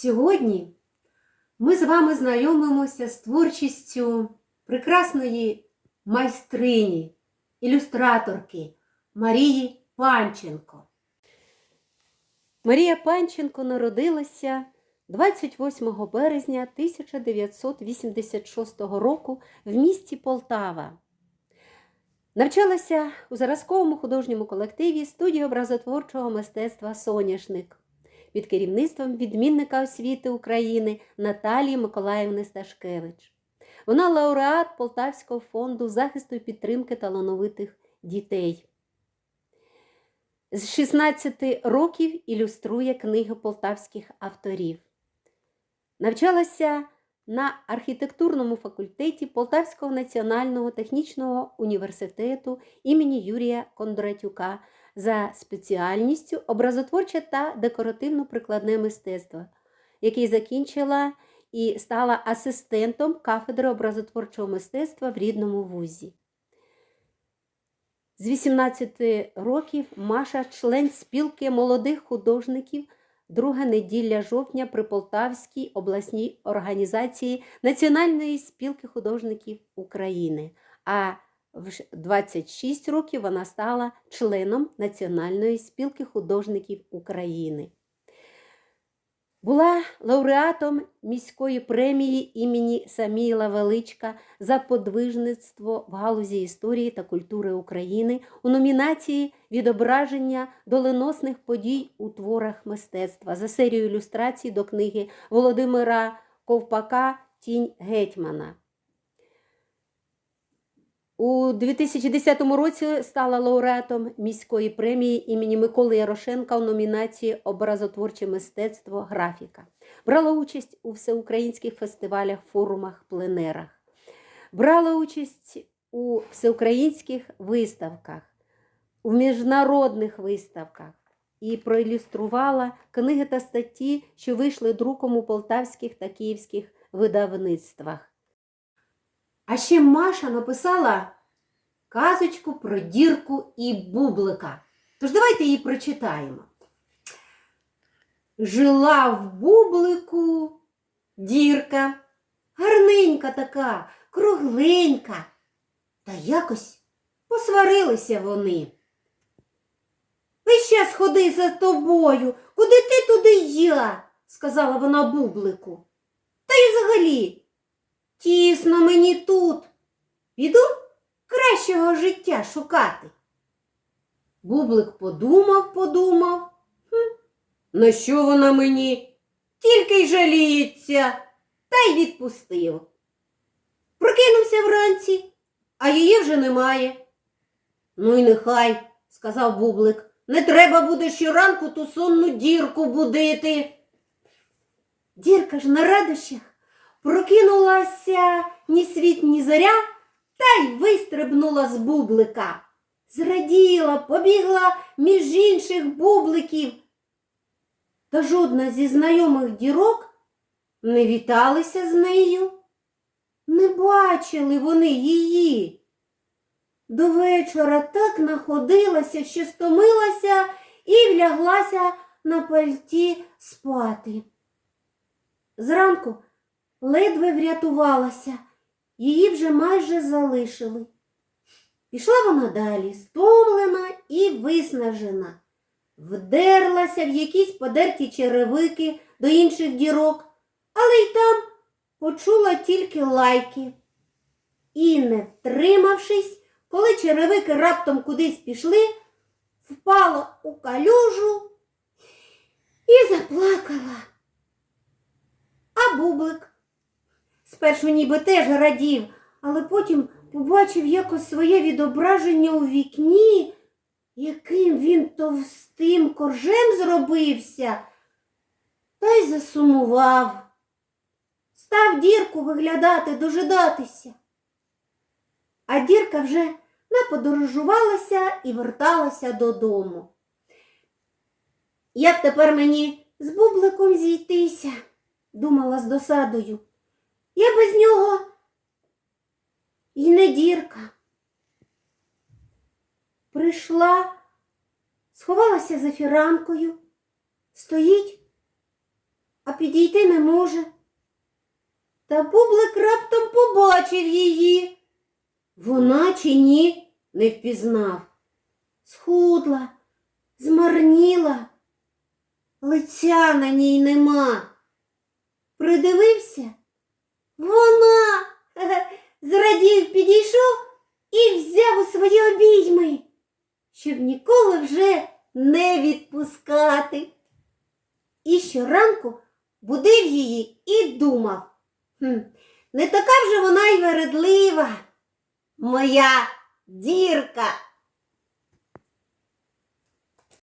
Сьогодні ми з вами знайомимося з творчістю прекрасної майстрині, ілюстраторки Марії Панченко. Марія Панченко народилася 28 березня 1986 року в місті Полтава. Навчалася у зразковому художньому колективі студії образотворчого мистецтва Соняшник під керівництвом відмінника освіти України Наталії Миколаївни Сташкевич. Вона лауреат Полтавського фонду захисту і підтримки талановитих дітей. З 16 років ілюструє книги полтавських авторів. Навчалася на архітектурному факультеті Полтавського національного технічного університету імені Юрія Кондратюка за спеціальністю образотворче та декоративно-прикладне мистецтво, який закінчила і стала асистентом кафедри образотворчого мистецтва в рідному вузі. З 18 років Маша член спілки молодих художників друга неділя жовтня при Полтавській обласній організації Національної спілки художників України. А в 26 років вона стала членом Національної спілки художників України. Була лауреатом міської премії імені Саміла Величка за подвижництво в галузі історії та культури України у номінації Відображення доленосних подій у творах мистецтва за серію ілюстрацій до книги Володимира Ковпака Тінь Гетьмана. У 2010 році стала лауреатом міської премії імені Миколи Ярошенка у номінації Образотворче мистецтво графіка. Брала участь у всеукраїнських фестивалях, форумах, пленерах. Брала участь у всеукраїнських виставках, у міжнародних виставках і проілюструвала книги та статті, що вийшли друком у полтавських та київських видавництвах. А ще Маша написала казочку про дірку і бублика. Тож давайте її прочитаємо. Жила в бублику дірка, гарненька така, кругленька. Та якось посварилися вони. Весь час ходи за тобою, куди ти, туди я, сказала вона бублику. Та й взагалі. Тісно мені тут. Піду кращого життя шукати. Бублик подумав, подумав. Хм, на що вона мені? Тільки й жаліється, та й відпустив. Прокинувся вранці, а її вже немає. Ну й нехай, сказав Бублик, не треба буде щоранку ту сонну дірку будити. Дірка ж на радощах Прокинулася ні світ, ні зоря та й вистрибнула з бублика. Зраділа, побігла між інших бубликів. Та жодна зі знайомих дірок не віталися з нею. Не бачили вони її. До вечора так находилася, що стомилася і вляглася на пальті спати. Зранку ледве врятувалася, її вже майже залишили. Пішла вона далі, стомлена і виснажена, вдерлася в якісь подерті черевики до інших дірок, але й там почула тільки лайки. І, не втримавшись, коли черевики раптом кудись пішли, впала у калюжу і заплакала. А бублик Спершу ніби теж радів, але потім побачив якось своє відображення у вікні, яким він товстим коржем зробився, та й засумував. Став дірку виглядати, дожидатися. А дірка вже наподорожувалася і верталася додому. Як тепер мені з бубликом зійтися? думала з досадою. Я без нього і не дірка. Прийшла, сховалася за фіранкою, стоїть, а підійти не може. Та бублик раптом побачив її. Вона чи ні, не впізнав. Схудла, змарніла, лиця на ній нема. Придивився, вона зрадів, підійшов і взяв у свої обійми, щоб ніколи вже не відпускати. І щоранку будив її і думав. Хм, не така вже вона й вередлива, моя дірка.